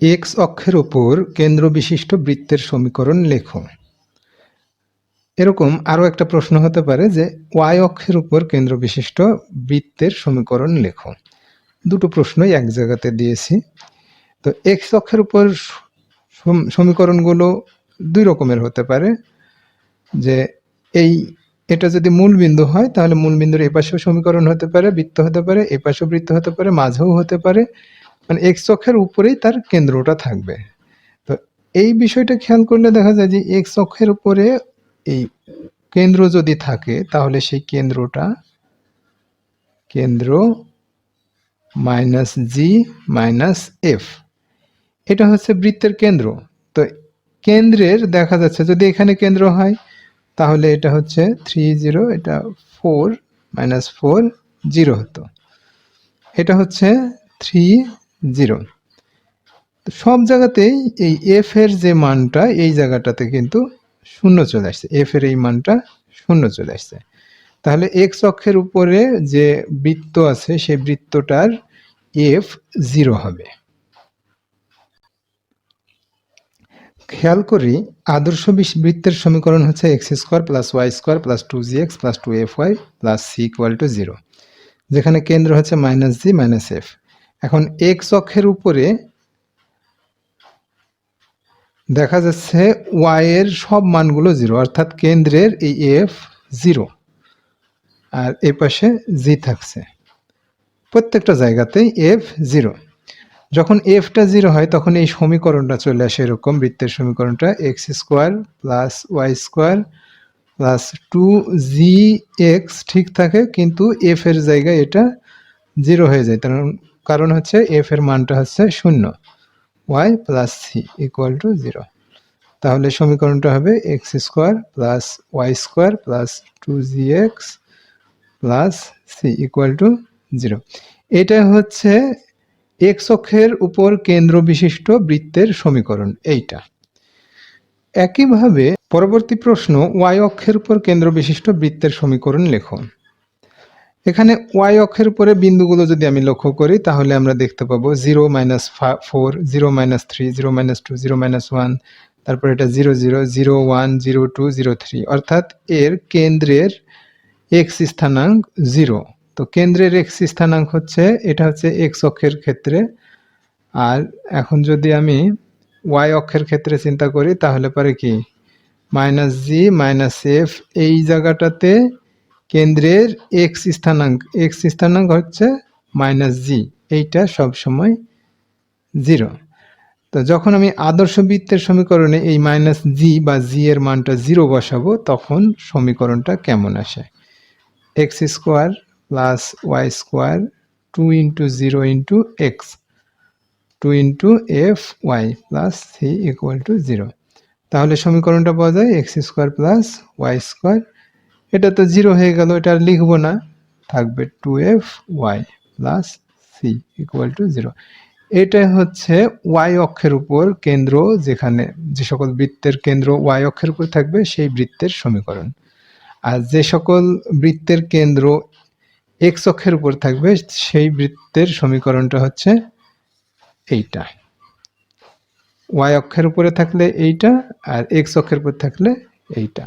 X অক্ষের ওপর কেন্দ্র বিশিষ্ট বৃত্তের সমীকরণ লেখো। এরকম আরও একটা প্রশ্ন হতে পারে যে ওয়াই অক্ষের উপর কেন্দ্র বিশিষ্ট বৃত্তের সমীকরণ লেখো। দুটো প্রশ্নই এক জায়গাতে দিয়েছি। তো এক্স অক্ষের উপর সমীকরণগুলো দুই রকমের হতে পারে। যে এই, এটা যদি মূল বিন্দু হয়, তাহলে মূল বিন্দুর এপাশেও সমীকরণ হতে পারে, বৃত্ত হতে পারে, এপাশেও বৃত্ত হতে পারে, মাঝেও হতে পারে। মানে এক্স অক্ষের উপরেই তার কেন্দ্রটা থাকবে। তো এই বিষয়টা খেয়াল করলে দেখা যায় যে এক্স অক্ষের উপরে এই কেন্দ্র যদি থাকে, তাহলে সেই কেন্দ্রটা কেন্দ্র মাইনাস জি মাইনাস এফ এটা হচ্ছে বৃত্তের কেন্দ্র। তো কেন্দ্রের দেখা যাচ্ছে যদি এখানে কেন্দ্র হয়, তাহলে এটা হচ্ছে থ্রি জিরো এটা ফোর মাইনাস ফোর জিরো হতো। এটা হচ্ছে থ্রি জিরো। সব জায়গাতেই এই এফ এর যে মানটা, এই জায়গাটাতে কিন্তু শূন্য চলে আসছে। এফ এর এই মানটা শূন্য চলে আসছে। তাহলে এক্স অক্ষের উপরে যে বৃত্ত আছে, সেই বৃত্তটার এফ জিরো হবে। খেয়াল করি, আদর্শ বৃত্তের সমীকরণ হচ্ছে x square plus y square plus two g x plus two f y plus c equal to zero যেখানে কেন্দ্র হচ্ছে মাইনাস জি মাইনাস এফ এখন এক্স অক্ষের উপরে দেখা যাচ্ছে ওয়াই এর সব মানগুলো জিরো অর্থাৎ কেন্দ্রের এই এফ জিরো আর এ পাশে জি থাকছে। প্রত্যেকটা জায়গাতেই এফ জিরো যখন এফটা জিরো হয়, তখন এই সমীকরণটা চলে আসে এরকম, বৃত্তের সমীকরণটা x square plus y square plus two g x ঠিক থাকে, কিন্তু এফ এর জায়গায় এটা জিরো হয়ে যায়। কারণ কারণ হচ্ছে এফ এর মানটা হচ্ছে শূন্য। Y plus c equal to zero তাহলে সমীকরণটা হবে x square plus y square plus two g x plus c equal to zero এটা হচ্ছে এক্স অক্ষের উপর কেন্দ্র বিশিষ্ট বৃত্তের সমীকরণ, এইটা। একইভাবে পরবর্তী প্রশ্ন ওয়াই অক্ষের উপর কেন্দ্র বিশিষ্ট বৃত্তের সমীকরণ লেখো। এখানে ওয়াই অক্ষের উপরে বিন্দুগুলো যদি আমি লক্ষ্য করি, তাহলে আমরা দেখতে পাবো zero minus four zero minus three zero minus two zero minus one তারপর এটা zero zero zero one zero two zero three অর্থাৎ এর কেন্দ্রের এক্স স্থানাঙ্ক জিরো তো কেন্দ্রের এক্স স্থানাঙ্ক হচ্ছে, এটা হচ্ছে এক্স অক্ষের ক্ষেত্রে। আর এখন যদি আমি ওয়াই অক্ষের ক্ষেত্রে চিন্তা করি, তাহলে পরে কি? মাইনাস জি মাইনাস এফ এই জায়গাটাতে কেন্দ্রের এক্স স্থানাঙ্ক এক্স স্থানাঙ্ক হচ্ছে মাইনাস জি এইটা সবসময় জিরো তো যখন আমি আদর্শ বৃত্তের সমীকরণে এই মাইনাস জি বা জি এর মানটা জিরো বসাবো, তখন সমীকরণটা কেমন আসে? X square plus y square two into zero into x two into f y plus c equal to zero তাহলে সমীকরণটা পাওয়া যায় x square plus y square এটা তো জিরো হয়ে গেল, এটা আর লিখব না। থাকবে two f y plus c equal to zero এটা হচ্ছে ওয়াই অক্ষের উপর কেন্দ্র যেখানে যে সকল বৃত্তের কেন্দ্র ওয়াই অক্ষের উপর থাকবে, সেই বৃত্তের সমীকরণ। আর যে সকল বৃত্তের কেন্দ্র এক্স অক্ষের উপর থাকবে, সেই বৃত্তের সমীকরণটা হচ্ছে এইটা। ওয়াই অক্ষের উপরে থাকলে এইটা আর এক্স অক্ষের উপর থাকলে এইটা।